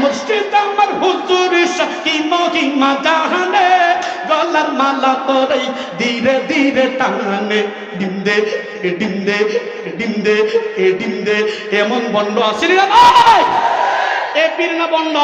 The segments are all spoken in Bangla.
মুর্শিদ আমার হুজুর কি মহিমা জাহানে, গলার মালা পরাই ধীরে ধীরে টানে। ডিম দে, এ ডিম দে, এ ডিম দে, এ ডিম দে। এমন বন্ড ভাই এ পীর না বন্ড?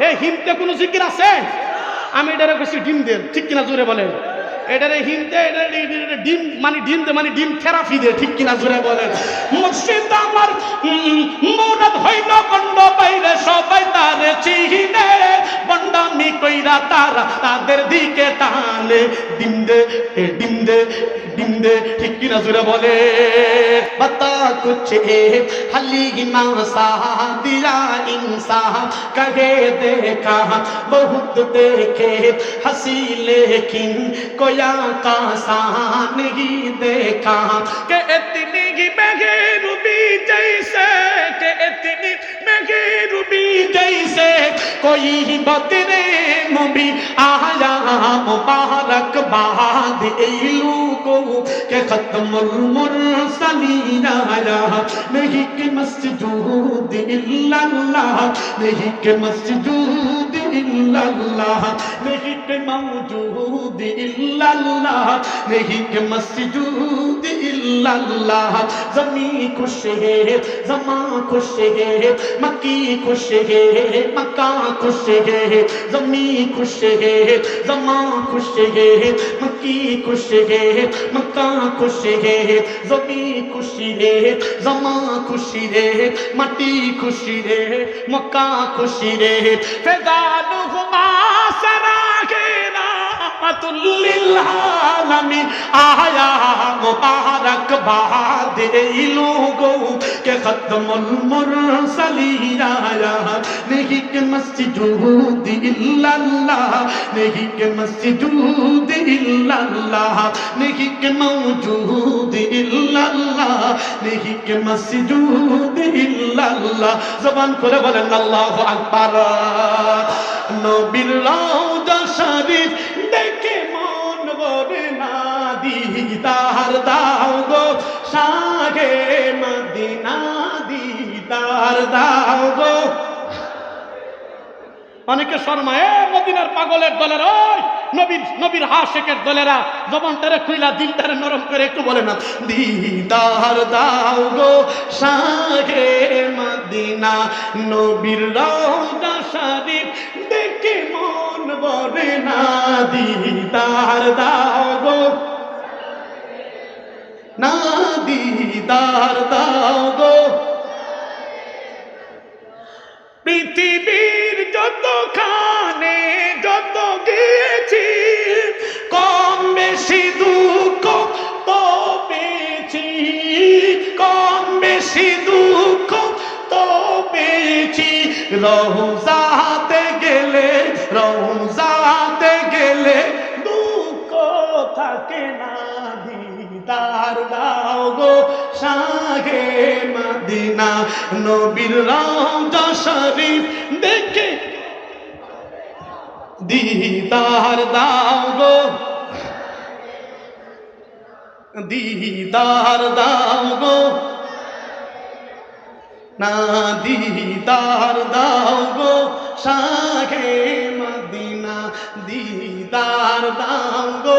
হে হিমতে কোনো জিকির আছে? আমি এটারে বেশি ডিম দেন ঠিক কিনা জোরে বলেন। এটারে হিমতে এটারে এটারে ডিম মানে ডিম দে মানে ডিম থেরাপি দে ঠিক কিনা জোরে বলেন মুর্শিদ আমার উম, মুরাদ হইল বন্ড বাইরে সবাই তারে চিনে বন্ডামি কইরা তারা তাদের দিকে টানে ডিম দে এ ডিম দে ডিম দে ঠিক কিনা জোরে বলে बता कुछ एक हलीमा सा दिया इंसान कहे देखा बहुत देखे हंसी लेकिन कोया का सा नहीं देखा के इतनी ही रूबी जैसे के इतनी रूबी जैसे कोई बदरे मुबी। आया मुबारक बाद को के खत्मुल मुरसलीन आया। नहीं के मस्जूद इल्लल्लाह नहीं के मस्जूद ইল্লাল্লাহ, নেহি কে মওজুদ ইল্লাল্লাহ, নেহি কে মসজুদ ইল্লাল্লাহ। জমি খুশ হে, জমা খুশ হে, মক্কি খুশ হে, মক্কা খুশ হে। জমি খুশ হে, জমা খুশ হে, মক্কি খুশ হে, মক্কা খুশ হে। জমি খুশি রে জমা খুশি রে মাটি খুশি রে মক্কা খুশি রে ফেদার بينهما سراغنا للعالمين آيا مبارك بار دیلو گو کہ ختم المرسلین آیا نہیں کہ مسجود الا اللہ نہیں کہ مسجود الا اللہ نہیں کہ موجود الا اللہ نہیں کہ مسجود الا اللہ زبان করে বলেন আল্লাহু আকবার নবীর রওজা শরীফ দেখে মন ভরে দিদার দাও গো, সাগে মদিনা দিদার দাও গো। অনেকে শর্মা এ মদিনার পাগলের দলের ওই নবীর নবীর হাশেকের দলেরা, জবানটারে খুইলা, দিলটারে নরম করে একটু বলে না, দিদার দাও গো, সাগে মদিনা নবীর রওজা শরীফ, দেখে মন বলে না, দিদার দাও গো না দিদার দাও গো। পৃথিবীর যত খানে যত গিয়েছি, কম বেশি দুঃখ তো পেয়েছি। কম বেশি দুঃখ তো পেয়েছি। রহুজাতে গেলে রহুজাতে গেলে দুঃখ থাকে না দিদার সাগে মদিনা নবীর রওজা শরীফ দেখে। দিদার দাও গো। দিদার দাও গো। না, দিদার দাও গো। সাগে মদিনা দিদার দাও গো।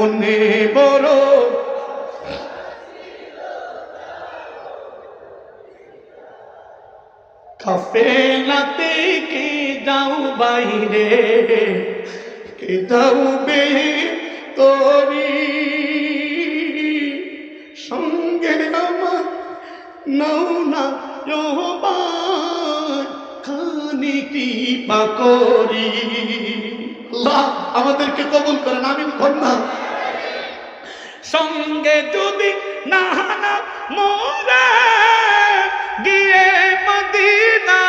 মনে বড় কাফেলাতে কে যাও বাইরে? কে যাও বে তোরি? সঙ্গে আমার নাও না খানি কৃপা করি। আল্লাহ আমাদেরকে কবুল করেন, আমিন, কন্যা। সঙ্গে যদি না মোরা গিয়ে মদিনা।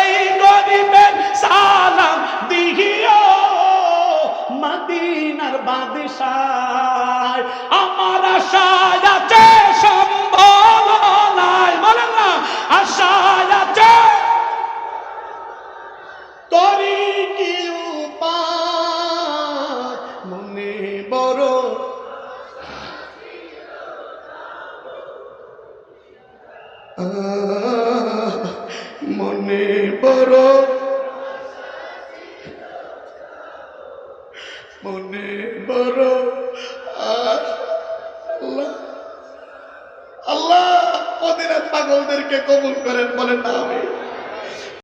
এই গরিবের সালাম দিও মদিনার বাদশাহ। মনে বড় মনে বড় আল্লাহ। আল্লাহ পাগলদেরকে কবুল করেন বলেন না আমি।